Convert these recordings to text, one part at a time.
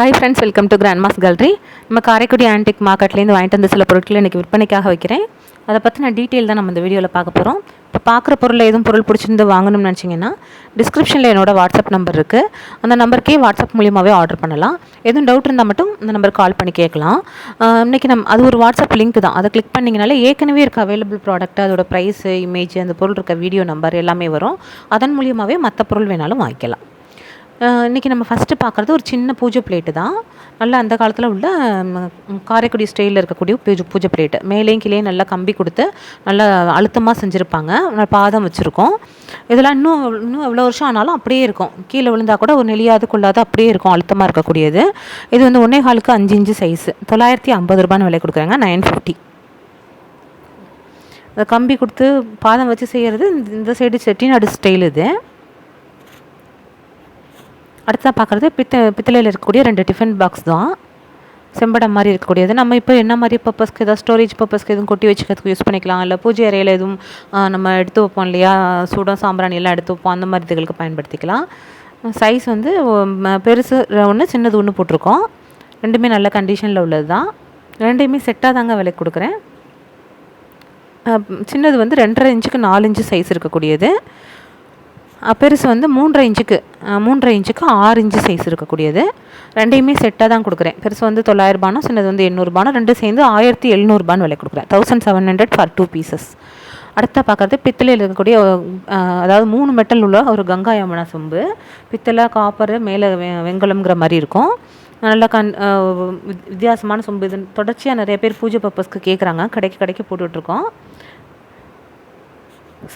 Hi friends welcome to grandma's gallery நம்ம Karaikudi antique மார்க்கெட்லேருந்து வாங்கிட்டு வந்த சில பொருட்களை இன்றைக்கி விற்பனைக்காக வைக்கிறேன். அதை பற்றின டீட்டெயில் தான் நம்ம இந்த வீடியோவில் பார்க்க போகிறோம் இப்போ பார்க்குற பொருளில் எதுவும் பொருள் பிடிச்சிருந்து வாங்கணும்னு நினச்சிங்கன்னா டிஸ்கிரிப்ஷனில் என்னோடய வாட்ஸ்அப் நம்பர் இருக்குது அந்த நம்பருக்கே வாட்ஸ்அப் மூலியமாகவே ஆர்டர் பண்ணலாம். எதுவும் டவுட் இருந்தால் மட்டும் அந்த நம்பருக்கு கால் பண்ணி கேட்கலாம். இன்றைக்கி நம் நம்ம அது ஒரு வாட்ஸ்அப் லிங்க் தான். அதை கிளிக் பண்ணிங்கனாலே ஏற்கனவே இருக்க அவைலபிள் ப்ராடக்ட் அதோட ப்ரைஸு இமேஜ் அந்த பொருள் இருக்க வீடியோ நம்பர் எல்லாமே வரும். அதன் மூலியமாகவே மற்ற பொருள் வேணாலும் வாங்கிக்கலாம். இன்றைக்கி இன்னைக்கு நம்ம ஃபஸ்ட்டு பார்க்குறது ஒரு சின்ன பூஜை பிளேட்டு தான். நல்லா அந்த காலத்தில் உள்ள காரைக்குடி ஸ்டைலில் இருக்கக்கூடிய பூஜை பூஜை பிளேட்டு மேலேயும் கீழேயும் நல்லா கம்பி கொடுத்து நல்லா அழுத்தமாக செஞ்சுருப்பாங்க. பாதம் வச்சுருக்கோம். இதெல்லாம் இன்னும் இன்னும் எவ்வளோ வருஷம் ஆனாலும் அப்படியே இருக்கும். கீழே விழுந்தா கூட ஒரு நெளியாது கொள்ளாத அப்படியே இருக்கும் அழுத்தமாக இருக்கக்கூடியது. இது வந்து ஒன்றே காலுக்கு அஞ்சு இன்ச்சு சைஸு தொள்ளாயிரத்தி ஐம்பது ரூபான்னு விலை கொடுக்குறாங்க நைன் ஃபிஃப்டி கம்பி கொடுத்து பாதம் வச்சு செய்கிறது இந்த- இந்த சைடு செட்டிநாடு ஸ்டைல் இது. அடுத்ததாக பார்க்குறது பித்த பித்தளையில் இருக்கக்கூடிய ரெண்டு டிஃபன் பாக்ஸ் தான். செம்படம் மாதிரி இருக்கக்கூடியது. நம்ம இப்போ என்ன மாதிரி பர்பஸ்க்கு ஏதாவது ஸ்டோரேஜ் பர்பஸ்க்கு எதுவும் கொட்டி வச்சுக்கிறதுக்கு யூஸ் பண்ணிக்கலாம். இல்லை பூஜை அறையில் எதுவும் நம்ம எடுத்து வைப்போம் இல்லையா? சூடம் சாம்பிராணி எல்லாம் எடுத்து வைப்போம். அந்த மாதிரி இதுகளுக்கு பயன்படுத்திக்கலாம். சைஸ் வந்து பெருசு ஒன்று சின்னது ஒன்று போட்டிருக்கோம். ரெண்டுமே நல்ல கண்டிஷனில் உள்ளது தான். ரெண்டையுமே செட்டாக தாங்க விலைக்கு கொடுக்குறேன். சின்னது வந்து ரெண்டரை இன்ச்சுக்கு நாலு இன்ச்சு சைஸ் இருக்கக்கூடியது. பெருசு வந்து மூன்றரை இன்ச்சுக்கு மூன்றரை இன்ச்சுக்கு ஆறு இன்ச்சு சைஸ் இருக்கக்கூடியது. ரெண்டையுமே செட்டாக தான் கொடுக்குறேன். பெருசு வந்து தொள்ளாயிரரூபானும் சின்னது வந்து எண்ணூறுபானும் ரெண்டு சேர்ந்து ஆயிரத்தி எழுநூறுபான்னு விலை கொடுக்குறேன். Thousand seven hundred for two pieces அடுத்த பார்க்குறது பித்தளையில் இருக்கக்கூடிய அதாவது மூணு மெட்டல் உள்ள ஒரு கங்கா யமுனா சொம்பு. பித்தளை காப்பர் மேலே வெங்கலம்ங்கிற மாதிரி இருக்கும். நல்லா கண் வித்தியாசமான சொம்பு. இது தொடர்ச்சியாக நிறைய பேர் பூஜை பர்பஸ்க்கு கேட்குறாங்க கடைக்கு கடைக்கு போட்டுட்ருக்கோம்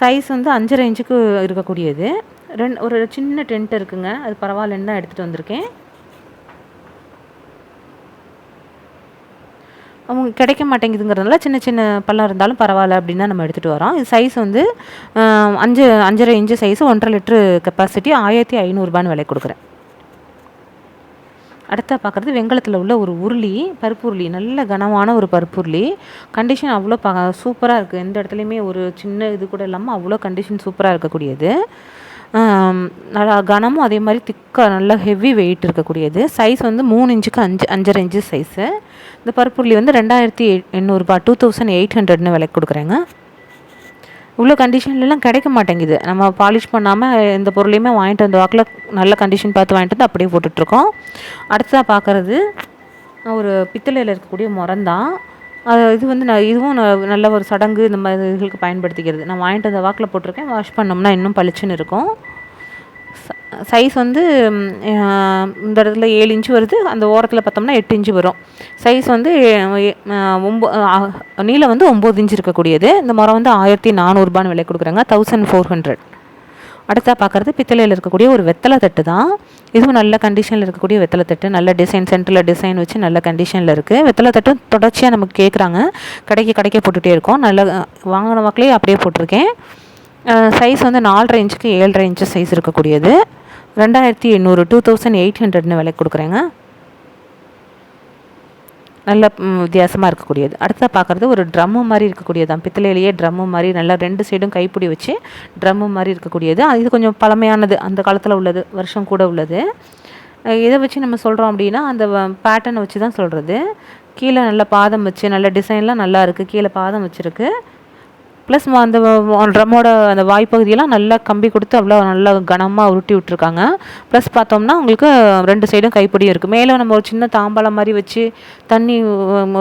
சைஸ் வந்து அஞ்சரை இன்ச்சுக்கு இருக்கக்கூடியது. ரெண்டு ஒரு சின்ன டென்ட் இருக்குங்க. அது பரவாயில்லன்னு தான் எடுத்துகிட்டு வந்திருக்கேன். அவங்க கிடைக்க மாட்டேங்குதுங்கிறதுனால சின்ன சின்ன பள்ளம் இருந்தாலும் பரவாயில்ல அப்படின்னு தான் நம்ம எடுத்துகிட்டு வரோம். இது சைஸ் வந்து அஞ்சு அஞ்சரை இன்ச்சு சைஸ் ஒன்றரை லிட்ரு கெப்பாசிட்டி ஆயிரத்தி ஐநூறுரூபான்னு விலை கொடுக்குறேன். அடுத்தா பார்க்குறது வெங்கலத்தில் உள்ள ஒரு உருளி பருப்பு உருளி நல்ல கனமான ஒரு பருப்பு உருளி. கண்டிஷன் அவ்வளோ ப சூப்பராக இருக்குது எந்த இடத்துலையுமே ஒரு சின்ன இது கூட இல்லாமல் அவ்வளோ கண்டிஷன் சூப்பராக இருக்கக்கூடியது. நல்லா கனமும் அதே மாதிரி திக்காக நல்ல ஹெவி வெயிட் இருக்கக்கூடியது. சைஸ் வந்து மூணு இன்ச்சுக்கு அஞ்சு அஞ்சரை இன்ச்சு சைஸு இந்த பருப்பு உருளி வந்து ரெண்டாயிரத்தி எண்ணூறுபா டூ தௌசண்ட் எயிட் ஹண்ட்ரட்னு விலைக்கு கொடுக்குறேங்க. இவ்வளோ கண்டிஷன்லலாம் கிடைக்க மாட்டேங்குது. நம்ம பாலிஷ் பண்ணாமல் எந்த பொருளையுமே வாங்கிட்டு வந்த வாக்கில் நல்ல கண்டிஷன் பார்த்து வாங்கிட்டு வந்து அப்படியே போட்டுட்ருக்கோம். அடுத்ததாக பார்க்குறது ஒரு பித்தளையில் இருக்கக்கூடிய முறந்தான் அது இது வந்து நான் இதுவும் ந- நல்ல ஒரு சடங்கு இந்த மாதிரி இதுகளுக்கு பயன்படுத்திக்கிறது. நான் வாங்கிட்டு வந்த வாக்கில் போட்டிருக்கேன். வாஷ் பண்ணோம்னா இன்னும் பளிச்சுன்னு இருக்கும். சைஸ் வந்து இந்த இடத்துல ஏழு இன்ச்சு வருது அந்த ஓரத்தில் பார்த்தோம்னா எட்டு இன்ச்சு வரும். சைஸ் வந்து ஒம்போ நீளம் வந்து ஒம்பது இன்ச்சு இருக்கக்கூடியது. இந்த மரம் வந்து ஆயிரத்தி நானூறுபான்னு விலை கொடுக்குறாங்க. தௌசண்ட் ஃபோர் ஹண்ட்ரட் அடுத்தா பார்க்குறது பித்தளையில் இருக்கக்கூடிய ஒரு வெத்தலை தட்டு தான். இதுவும் நல்ல கண்டிஷனில் இருக்கக்கூடிய வெத்தலை தட்டு. நல்ல டிசைன் சென்டரில் டிசைன் வச்சு நல்ல கண்டிஷனில் இருக்குது வெத்தலை தட்டும் தொடர்ச்சியாக நமக்கு கேட்குறாங்க கடைக்கு கடைக்கே போட்டுகிட்டே இருக்கோம். நல்ல வாங்கின மக்களே அப்படியே போட்டிருக்கேன். சைஸ் வந்து நாலரை இன்ச்சுக்கு ஏழரை இன்ச்சு சைஸ் இருக்கக்கூடியது. ரெண்டாயிரத்தி எண்ணூறு டூ தௌசண்ட் எயிட் ஹண்ட்ரட்னு விலை கொடுக்குறேங்க. நல்ல வித்தியாசமாக இருக்கக்கூடியது. அடுத்ததாக பார்க்குறது ஒரு ட்ரம்மு மாதிரி இருக்கக்கூடியது தான். பித்தளையிலேயே ட்ரம்மு மாதிரி நல்லா ரெண்டு சைடும் கைப்பிடி வச்சு ட்ரம்மு மாதிரி இருக்கக்கூடியது. அது இது கொஞ்சம் பழமையானது. அந்த காலத்தில் உள்ளது வருஷம் கூட உள்ளது. எதை இதை வச்சு நம்ம சொல்கிறோம் அப்படின்னா அந்த பேட்டர்னை வச்சு தான் சொல்கிறது கீழே நல்ல பாதம் வச்சு நல்ல டிசைன்லாம் நல்லா இருக்குது கீழே பாதம் வச்சுருக்கு. ப்ளஸ் அந்த ட்ரம்மோட அந்த வாய்ப்பகுதியெல்லாம் நல்லா கம்பி கொடுத்து அவ்வளோ நல்லா கனமாக உருட்டி விட்ருக்காங்க ப்ளஸ் பார்த்தோம்னா உங்களுக்கு ரெண்டு சைடும் கைப்பிடியும் இருக்குது மேலே நம்ம ஒரு சின்ன தாம்பாளம் மாதிரி வச்சு தண்ணி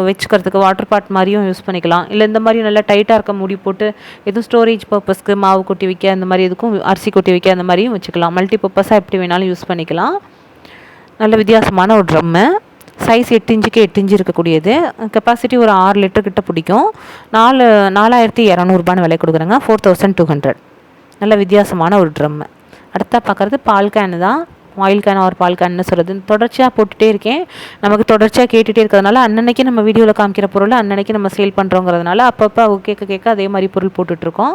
வச்சுக்கிறதுக்கு வாட்டர் பாட் மாதிரியும் யூஸ் பண்ணிக்கலாம். இல்லை இந்த மாதிரி நல்லா டைட்டாக இருக்க மூடி போட்டு எதுவும் ஸ்டோரேஜ் பர்பஸ்க்கு மாவு கொட்டி வைக்க அந்த மாதிரி எதுக்கும் அரிசி கொட்டி வைக்க அந்த மாதிரியும் வச்சுக்கலாம். மல்டி பர்பஸாக எப்படி வேணாலும் யூஸ் பண்ணிக்கலாம். நல்ல வித்தியாசமான ஒரு ட்ரம்மு. சைஸ் எட்டு இன்ச்சுக்கு எட்டு இன்ச்சு இருக்கக்கூடியது. கெப்பாசிட்டி ஒரு ஆறு லிட்டர் கிட்ட பிடிக்கும். நாலு நாலாயிரத்தி இரநூறுபான்னு விலை கொடுக்குறாங்க. ஃபோர் தௌசண்ட் டூ ஹண்ட்ரட் நல்ல வித்தியாசமான ஒரு ட்ரம்மு அடுத்தா பார்க்குறது பால் கேனு தான். ஆயில் கேன் ஒரு பால் கேன்னு சொல்கிறது தொடர்ச்சியாக போட்டுகிட்டே இருக்கேன். நமக்கு தொடர்ச்சியாக கேட்டுகிட்டே இருக்கிறதுனால அன்னன்னைக்கு நம்ம வீடியோவில் காமிக்கிற பொருளை அன்னன்னைக்கு நம்ம சேல் பண்ணுறோங்கிறதுனால அப்பப்போ அவங்க கேட்க கேட்க அதே மாதிரி பொருள் போட்டுட்ருக்கோம்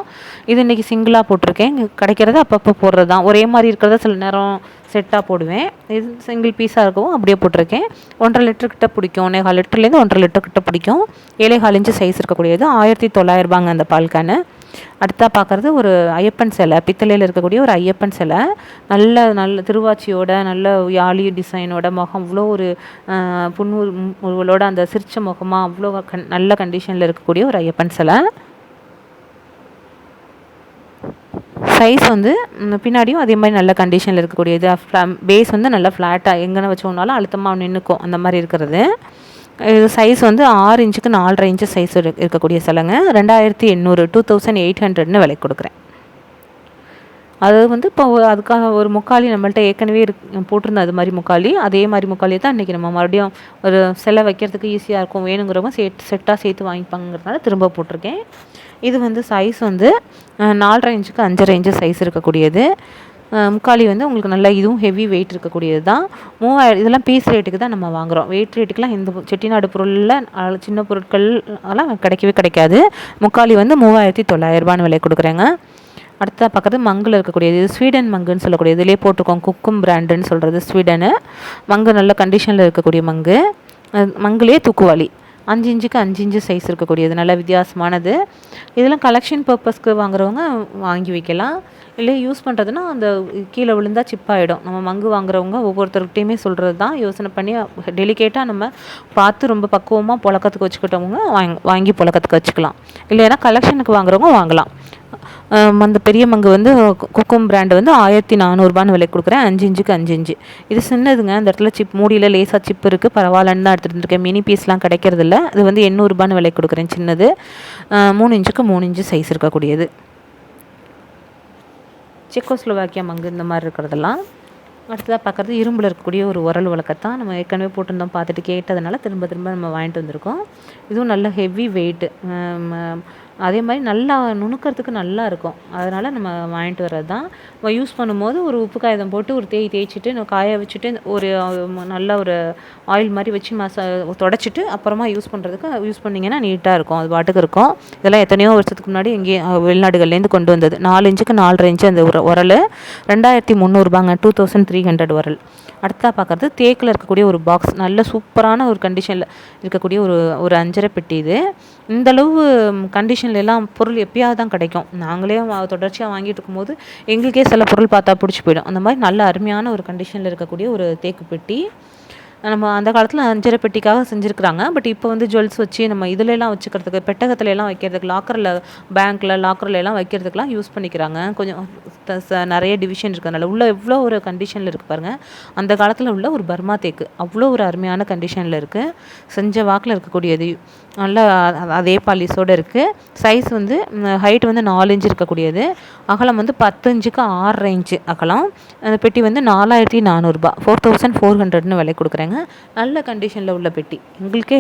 இது இன்றைக்கி சிங்கிளாக போட்டிருக்கேன். கிடைக்கிறது அப்பப்போ போடுறது தான். ஒரே மாதிரி இருக்கிறத சில நேரம் செட்டாக போடுவேன். இது சிங்கிள் பீஸாக இருக்கவும் அப்படியே போட்டிருக்கேன். ஒன்றரை லிட்டர் கிட்ட பிடிக்கும். ஒன்றே கால் லிட்டர்லேருந்து ஒன்றரை லிட்டர் கிட்ட பிடிக்கும். ஏழே கால் இன்ச்சு சைஸ் இருக்கக்கூடியது. ஆயிரத்தி தொள்ளாயிரரூபாங்க அந்த பால் கேனு அடுத்தா பார்க்குறது ஒரு ஐயப்பன் சிலை. பித்தளையில் இருக்கக்கூடிய ஒரு ஐயப்பன் சிலை. நல்ல நல்ல திருவாச்சியோட நல்ல யாழி டிசைனோட முகம். அவ்வளோ ஒரு புன்முறுவலோட அந்த சிரிச்ச முகமாக அவ்வளோ கண் நல்ல கண்டிஷனில் இருக்கக்கூடிய ஒரு ஐயப்பன் சிலை. சைஸ் வந்து பின்னாடியும் அதே மாதிரி நல்ல கண்டிஷனில் இருக்கக்கூடியது. பேஸ் வந்து நல்லா ஃப்ளாட்டாக எங்கேன வச்சோம்னாலும் அழுத்தமாக நின்றுக்கும் அந்த மாதிரி இருக்கிறது. இது சைஸ் வந்து ஆறு இன்ச்சுக்கு நாலரை இன்ச்சு சைஸ் இருக்கக்கூடிய சிலைங்க. ரெண்டாயிரத்தி எண்ணூறு டூ தௌசண்ட் எயிட் ஹண்ட்ரட்னு விலை கொடுக்குறேன். அது வந்து இப்போ அதுக்காக ஒரு முக்காலி நம்மள்ட்ட ஏற்கனவே இரு போட்டிருந்தோம் அது மாதிரி முக்காலி. அதே மாதிரி முக்காலியை தான் இன்றைக்கி நம்ம மறுபடியும் ஒரு சிலை வைக்கிறதுக்கு ஈஸியாக இருக்கும். வேணுங்கிறவங்க செட் செட்டாக சேர்த்து வாங்கிப்பாங்கிறதுனால திரும்ப போட்டிருக்கேன். இது வந்து சைஸ் வந்து நாலரை இன்ச்சுக்கு அஞ்சரை இன்ச்சு சைஸ் இருக்கக்கூடியது. முக்காலி வந்து உங்களுக்கு நல்லா இதுவும் ஹெவி வெயிட் இருக்கக்கூடியது தான். மூவாயிரம் இதெல்லாம் பீஸ் ரேட்டுக்கு தான் நம்ம வாங்குகிறோம் வெயிட் ரேட்டுக்கெலாம் இந்த செட்டிநாடு பொருளில் சின்ன பொருட்கள் எல்லாம் கிடைக்கவே கிடைக்காது. முக்காலி வந்து மூவாயிரத்தி தொள்ளாயிரரூபான்னு விலை கொடுக்குறேங்க. அடுத்ததாக பார்க்குறது மங்கில் இருக்கக்கூடியது. இது ஸ்வீடன் மங்குன்னு சொல்லக்கூடிய இதிலே போட்டிருக்கோம். குக்கும் பிராண்டுன்னு சொல்கிறது ஸ்வீடனு. மங்கு நல்ல கண்டிஷனில் இருக்கக்கூடிய மங்கு. மங்குலே தூக்குவாளி. அஞ்சு இன்ச்சுக்கு அஞ்சு இன்ச்சு சைஸ் இருக்கக்கூடியது. நல்ல வித்தியாசமானது. இதெல்லாம் கலெக்ஷன் பர்பஸ்க்கு வாங்குறவங்க வாங்கி வைக்கலாம். இல்லை யூஸ் பண்ணுறதுனா அந்த கீழே விழுந்தா சிப்பாயிடும் நம்ம மங்கு வாங்குறவங்க ஒவ்வொருத்தருக்கிட்டையுமே சொல்கிறது தான் யோசனை பண்ணி டெலிகேட்டாக நம்ம பார்த்து ரொம்ப பக்குவமாக புழக்கத்துக்கு வச்சுக்கிட்டவங்க வாங்கி வாங்கி புழக்கத்துக்கு வச்சுக்கலாம். இல்லைன்னா கலெக்ஷனுக்கு வாங்குறவங்க வாங்கலாம். அந்த பெரிய மங்கு வந்து குக்கும் பிராண்டு வந்து ஆயிரத்தி நானூறுபான்னு விலை கொடுக்குறேன். அஞ்சு இஞ்சுக்கு அஞ்சு இஞ்சு இது சின்னதுங்க. அந்த இடத்துல சிப் மூடியில் லேசாக சிப் இருக்குது பரவாயில்லன்னு தான் எடுத்துகிட்டு இருக்கேன் மினி பீஸ்லாம் கிடைக்கிறதில்ல. இது வந்து எண்ணூறுபான்னு விலை கொடுக்குறேன் சின்னது. மூணு இன்ச்சுக்கு மூணு இன்ச்சு சைஸ் இருக்கக்கூடியது. செக்கோஸ்லோவாக்கியா மங்கு இந்த மாதிரி இருக்கிறதெல்லாம். அடுத்ததாக பார்க்குறது இரும்பில் இருக்கக்கூடிய ஒரு உரல் வழக்கத்தான் நம்ம ஏற்கனவே போட்டிருந்தோம். பார்த்துட்டு கேட்டதுனால திரும்ப திரும்ப நம்ம வாங்கிட்டு வந்திருக்கோம். இதுவும் நல்ல ஹெவி வெயிட்டு அதே மாதிரி நல்லா நுணுக்கிறதுக்கு நல்லா இருக்கும். அதனால் நம்ம வாங்கிட்டு வர்றது தான் யூஸ் பண்ணும்போது ஒரு உப்பு காகிதம் போட்டு ஒரு தேய் தேய்ச்சிட்டு நம்ம காய வச்சுட்டு ஒரு நல்ல ஒரு ஆயில் மாதிரி வச்சு மசா தொடச்சிட்டு அப்புறமா யூஸ் பண்ணுறதுக்கு யூஸ் பண்ணிங்கன்னா நீட்டாக இருக்கும். அது பாட்டுக்கு இருக்கும். இதெல்லாம் எத்தனையோ வருஷத்துக்கு முன்னாடி எங்கேயும் வெளிநாடுகள்லேருந்து கொண்டு வந்தது. நாலு இன்ச்சுக்கு நாலரை இன்ச்சு அந்த உர உரல். ரெண்டாயிரத்தி முந்நூறுபாங்க டூ தௌசண்ட் த்ரீ ஹண்ட்ரட் உரல். அடுத்ததாக பார்க்குறது தேக்கில் இருக்கக்கூடிய ஒரு பாக்ஸ் நல்ல சூப்பரான ஒரு கண்டிஷனில் இருக்கக்கூடிய ஒரு ஒரு அஞ்சரை பெட்டி இது. இந்தளவு கண்டிஷனில் எல்லாம் பொருள் எப்பயாவது தான் கிடைக்கும். நாங்களே தொடர்ச்சியாக வாங்கிட்டு இருக்கும்போது எங்களுக்கே சில பொருள் பார்த்தா பிடிச்சி போயிடும். அந்த மாதிரி நல்ல அருமையான ஒரு கண்டிஷனில் இருக்கக்கூடிய ஒரு தேக்கு பெட்டி. நம்ம அந்த காலத்தில் அஞ்சரை பெட்டிக்காக செஞ்சுருக்குறாங்க. பட் இப்போ வந்து ஜுவல்ஸ் வச்சு நம்ம இதுலலாம் வச்சுக்கிறதுக்கு பெட்டகத்துலலாம் வைக்கிறதுக்கு லாக்கரில் பேங்க்கில் லாக்கரில் எல்லாம் வைக்கிறதுக்குலாம் யூஸ் பண்ணிக்கிறாங்க. கொஞ்சம் நிறைய டிவிஷன் இருக்கிறதுனால. உள்ள எவ்வளோ ஒரு கண்டிஷனில் இருக்குது பாருங்கள் அந்த காலத்தில் உள்ள ஒரு பர்மா தேக்கு. அவ்வளோ ஒரு அருமையான கண்டிஷனில் இருக்குது செஞ்ச வாக்கில் இருக்கக்கூடியது. நல்ல அதே பாலிஸோடு இருக்குது சைஸ் வந்து ஹைட் வந்து நாலு இன்ச்சு இருக்கக்கூடியது. அகலம் வந்து பத்து இன்ச்சுக்கு ஆறு இன்ச்சு அகலம். அந்த பெட்டி வந்து நாலாயிரத்தி நானூறுரூபா ஃபோர் தௌசண்ட் ஃபோர் ஹண்ட்ரட்னு விலை கொடுக்குறேன் கொடுக்குறேங்க நல்ல கண்டிஷனில் உள்ள பெட்டி. எங்களுக்கே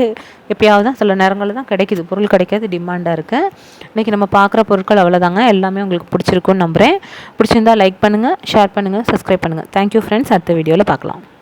எப்பயாவது தான் சில நேரங்களில் தான் கிடைக்கிது. பொருள் கிடைக்காது டிமாண்டாக இருக்குது இன்றைக்கி நம்ம பார்க்குற பொருட்கள் அவ்வளோதாங்க எல்லாமே உங்களுக்கு பிடிச்சிருக்குன்னு நம்புகிறேன் பிடிச்சிருந்தா லைக் பண்ணுங்கள் ஷேர் பண்ணுங்கள் சப்ஸ்கிரைப் பண்ணுங்கள் தேங்க்யூ ஃப்ரெண்ட்ஸ் அடுத்த வீடியோவில் பார்க்கலாம்